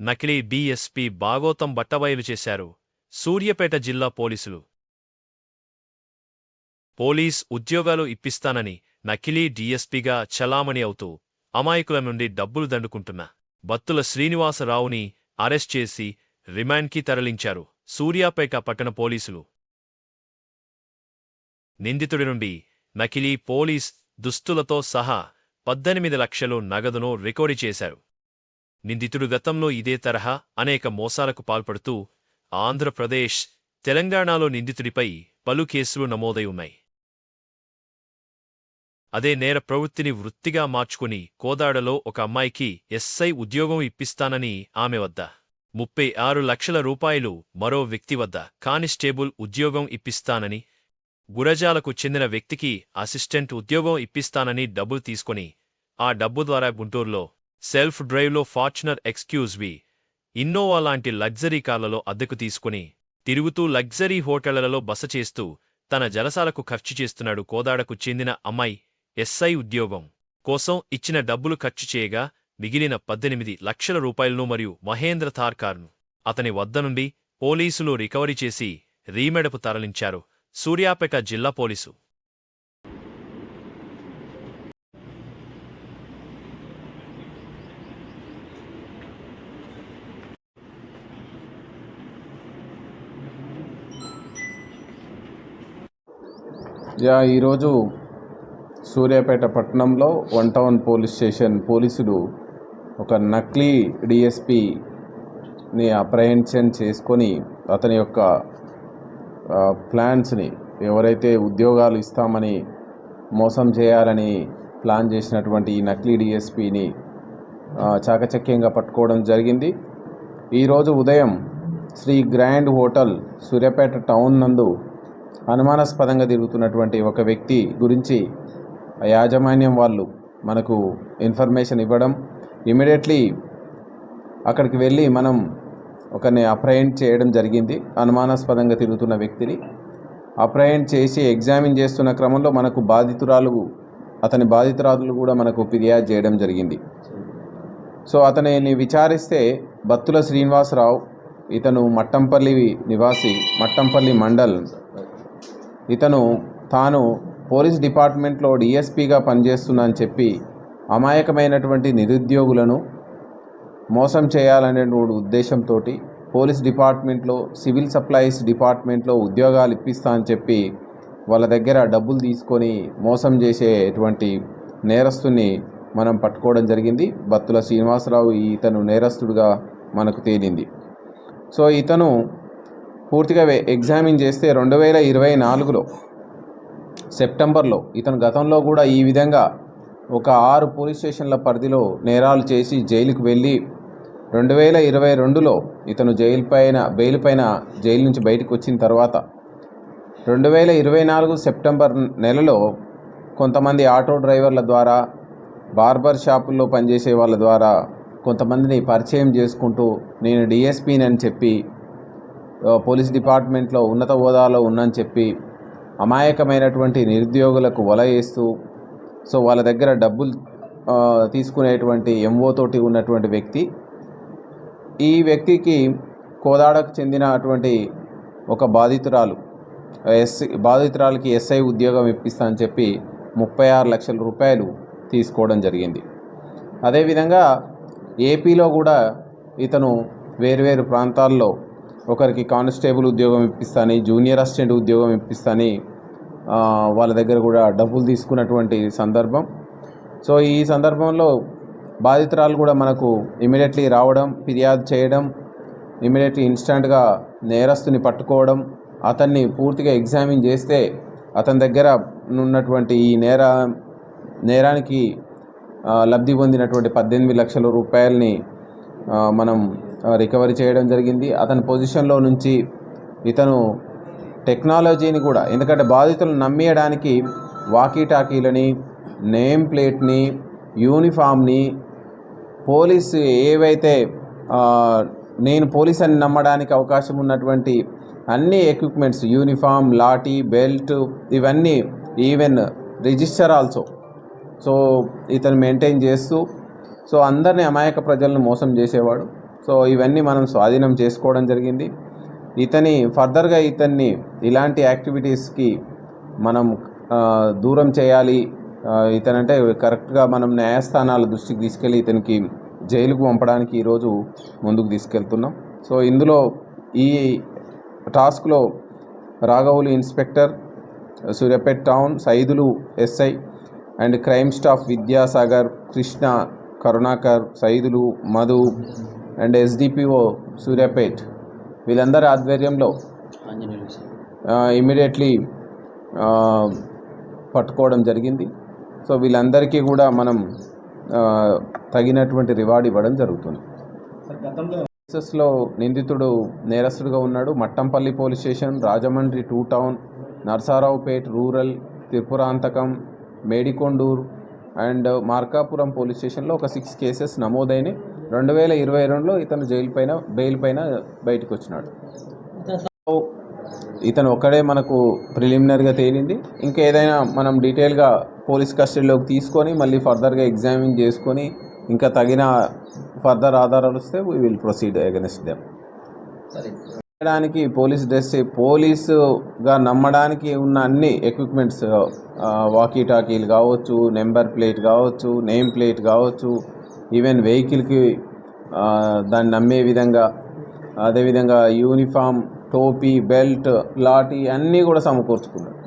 నకిలీ డీఎస్పీ బాగోతం బట్టబయలు చేశారు. సూర్యపేట జిల్లా పోలీసులు. పోలీస్ ఉద్యోగాలు ఇప్పిస్తానని నకిలీ డీఎస్పీగా చలామణి అవుతూ అమాయకుల నుండి డబ్బులు దండుకుంటున్న బత్తుల శ్రీనివాసరావుని అరెస్ట్ చేసి రిమాండ్కి తరలించారు సూర్యాపేట పట్టణ పోలీసులు. నిందితుడి నుండి నకిలీ పోలీస్ దుస్తులతో సహా పద్దెనిమిది లక్షలు నగదును రికార్డు చేశారు. నిందితుడు గతంలో ఇదే తరహా అనేక మోసాలకు పాల్పడుతూ ఆంధ్రప్రదేశ్ తెలంగాణలో నిందితుడిపై పలు కేసులు నమోదై ఉన్నాయి. అదే నేర ప్రవృత్తిని వృత్తిగా మార్చుకుని కోదాడలో ఒక అమ్మాయికి ఎస్ఐ ఉద్యోగం ఇప్పిస్తానని ఆమె వద్ద ముప్పై ఆరు లక్షల రూపాయలు మరో వ్యక్తి వద్ద కానిస్టేబుల్ ఉద్యోగం ఇప్పిస్తానని గురజాలకు చెందిన వ్యక్తికి అసిస్టెంట్ ఉద్యోగం ఇప్పిస్తానని డబ్బులు తీసుకుని ఆ డబ్బు ద్వారా గుంటూరులో సెల్ఫ్ డ్రైవ్లో ఫార్చునర్ ఎక్స్క్యూజ్వి ఇన్నోవా లాంటి లగ్జరీ కార్లలో అద్దెకు తీసుకుని తిరుగుతూ లగ్జరీ హోటళ్ళలో బస చేస్తూ తన జలసాలకు ఖర్చు చేస్తున్నాడు కోదాడకు చెందిన అమ్మాయి ఎస్ఐ ఉద్యోగం కోసం ఇచ్చిన డబ్బులు ఖర్చు చేయగా మిగిలిన పద్దెనిమిది లక్షల రూపాయలను మరియు మహేంద్ర థార్ కార్ను అతని వద్ద నుండి పోలీసులు రికవరీ చేసి రీమెడపు తరలించారు సూర్యాపేట జిల్లా పోలీసు. యా ఈరోజు సూర్యాపేట పట్టణంలో వన్ టౌన్ పోలీస్ స్టేషన్ పోలీసులు ఒక నకిలీ డిఎస్పిని అప్రహెన్షన్ చేసుకొని అతని యొక్క ప్లాన్స్ని ఎవరైతే ఉద్యోగాలు ఇస్తామని మోసం చేయాలని ప్లాన్ చేసినటువంటి ఈ నకిలీ డిఎస్పిని చాకచక్యంగా పట్టుకోవడం జరిగింది. ఈరోజు ఉదయం Sri grand hotel Suryapet town నందు అనుమానాస్పదంగా తిరుగుతున్నటువంటి ఒక వ్యక్తి గురించి యాజమాన్యం వాళ్ళు మనకు ఇన్ఫర్మేషన్ ఇవ్వడం ఇమీడియట్లీ అక్కడికి వెళ్ళి మనం ఒకరిని అప్రహెండ్ చేయడం జరిగింది. అనుమానాస్పదంగా తిరుగుతున్న వ్యక్తిని అప్రహెండ్ చేసి ఎగ్జామిన్ చేస్తున్న క్రమంలో మనకు బాధితురాలు అతని బాధితురాలు కూడా మనకు ఫిర్యాదు చేయడం జరిగింది. సో అతనిని విచారిస్తే బత్తుల శ్రీనివాసరావు ఇతను మట్టంపల్లి నివాసి మట్టంపల్లి మండల్ ఇతను తాను పోలీస్ డిపార్ట్మెంట్లో డిఎస్పీగా పనిచేస్తున్నానని చెప్పి అమాయకమైనటువంటి నిరుద్యోగులను మోసం చేయాలనే ఉద్దేశంతో పోలీస్ డిపార్ట్మెంట్లో సివిల్ సప్లైస్ డిపార్ట్మెంట్లో ఉద్యోగాలు ఇప్పిస్తా అని చెప్పి వాళ్ళ దగ్గర డబ్బులు తీసుకొని మోసం చేసేటువంటి నేరస్తుని మనం పట్టుకోవడం జరిగింది. బత్తుల శ్రీనివాసరావు ఇతను నేరస్తుడుగా మనకు తేలింది. సో ఇతను పూర్తిగా వే- ఎగ్జామిన్ చేస్తే రెండు వేల ఇరవై నాలుగులో సెప్టెంబర్లో ఇతను గతంలో కూడా ఈ విధంగా ఒక ఆరు పోలీస్ స్టేషన్ల పరిధిలో నేరాలు చేసి జైలుకు వెళ్ళి రెండు వేల ఇరవై రెండులో ఇతను జైలు పైన బెయిల్ పైన జైలు నుంచి బయటకు వచ్చిన తర్వాత రెండు వేల ఇరవై నాలుగు సెప్టెంబర్ నెలలో కొంతమంది ఆటో డ్రైవర్ల ద్వారా బార్బర్ షాపుల్లో పనిచేసే వాళ్ళ ద్వారా కొంతమందిని పరిచయం చేసుకుంటూ నేను డిఎస్పీని అని చెప్పి పోలీస్ డిపార్ట్మెంట్లో ఉన్నత హోదాలో ఉన్నని చెప్పి అమాయకమైనటువంటి నిరుద్యోగులకు వల వేస్తూ సో వాళ్ళ దగ్గర డబ్బులు తీసుకునేటువంటి ఎంఓ తోటి ఉన్నటువంటి వ్యక్తి ఈ వ్యక్తికి కోదాడకు చెందినటువంటి ఒక బాధితురాలు ఎస్సీ బాధితురాలకి ఎస్ఐ ఉద్యోగం ఇప్పిస్తా అని చెప్పి ముప్పై ఆరు లక్షల రూపాయలు తీసుకోవడం జరిగింది. అదేవిధంగా ఏపీలో కూడా ఇతను వేరువేరు ప్రాంతాల్లో ఒకరికి కానిస్టేబుల్ ఉద్యోగం ఇప్పిస్తాని జూనియర్ అసిస్టెంట్ ఉద్యోగం ఇప్పిస్తాని వాళ్ళ దగ్గర కూడా డబ్బులు తీసుకున్నటువంటి సందర్భం. సో ఈ సందర్భంలో బాధితురాలు కూడా మనకు ఇమీడియట్లీ రావడం ఫిర్యాదు చేయడం ఇమీడియట్లీ ఇన్స్టాంట్గా నేరస్తుని పట్టుకోవడం అతన్ని పూర్తిగా ఎగ్జామిన్ చేస్తే అతని దగ్గర ఉన్నటువంటి ఈ నేర నేరానికి లబ్ధి పొందినటువంటి పద్దెనిమిది లక్షల రూపాయలని మనం రికవరీ చేయడం జరిగింది. అతని పొజిషన్లో నుంచి ఇతను టెక్నాలజీని కూడా ఎందుకంటే బాధితులను నమ్మేయడానికి వాకీ టాకీలని నేమ్ ప్లేట్ని యూనిఫామ్ని పోలీసు ఏవైతే నేను పోలీస్ అని నమ్మడానికి అవకాశం ఉన్నటువంటి అన్ని ఎక్విప్మెంట్స్ యూనిఫామ్ లాఠీ బెల్ట్ ఇవన్నీ ఈవెన్ రిజిస్టర్ ఆల్సో సో ఇతను మెయింటైన్ చేస్తూ సో అందరినీ అమాయక ప్రజలను మోసం చేసేవాడు. సో ఇవన్నీ మనం స్వాధీనం చేసుకోవడం జరిగింది. ఇతని ఫర్దర్గా ఇతన్ని ఇలాంటి యాక్టివిటీస్కి మనం దూరం చేయాలి. ఇతనంటే కరెక్ట్గా మనం న్యాయస్థానాల దృష్టికి తీసుకెళ్ళి ఇతనికి జైలుకు పంపడానికి ఈరోజు ముందుకు తీసుకెళ్తున్నాం. సో ఇందులో ఈ టాస్క్లో రాఘవులు inspector Suryapet town Saidulu SI and crime staff Vidyasagar Krishna Karunakar Saidulu Madhu and SDPO Suryapet వీళ్ళందరి ఆధ్వర్యంలో ఇమీడియట్లీ పట్టుకోవడం జరిగింది. సో వీళ్ళందరికీ కూడా మనం తగినటువంటి రివార్డ్ ఇవ్వడం జరుగుతుంది. కేసెస్లో నిందితుడు నేరస్తుడిగా ఉన్నాడు. Mattampalli police station Rajahmundry two town Narasaraopet rural Tripuranthakam Medikondur and Markapuram police స్టేషన్లో ఒక సిక్స్ కేసెస్ నమోదైనాయి. రెండు వేల ఇరవై రెండులో ఇతను జైలు పైన బెయిల్ పైన బయటకు వచ్చినాడు. ఇతను ఒక్కడే మనకు ప్రిలిమినరీగా తేలింది. ఇంకా ఏదైనా మనం డీటెయిల్గా పోలీస్ కస్టడీలోకి తీసుకొని మళ్ళీ ఫర్దర్గా ఎగ్జామిన్ చేసుకొని ఇంకా తగిన ఫర్దర్ ఆధారాలు వస్తే we will proceed against them. చేయడానికి పోలీస్ డ్రెస్ పోలీసుగా నమ్మడానికి ఉన్న అన్ని ఎక్విప్మెంట్స్ వాకీ టాకీలు కావచ్చు నెంబర్ ప్లేట్ కావచ్చు నేమ్ ప్లేట్ కావచ్చు ఈవెన్ వెహికల్కి దాన్ని నమ్మే విధంగా అదేవిధంగా యూనిఫామ్ టోపీ బెల్ట్ లాఠీ అన్నీ కూడా సమకూర్చుకున్నాడు.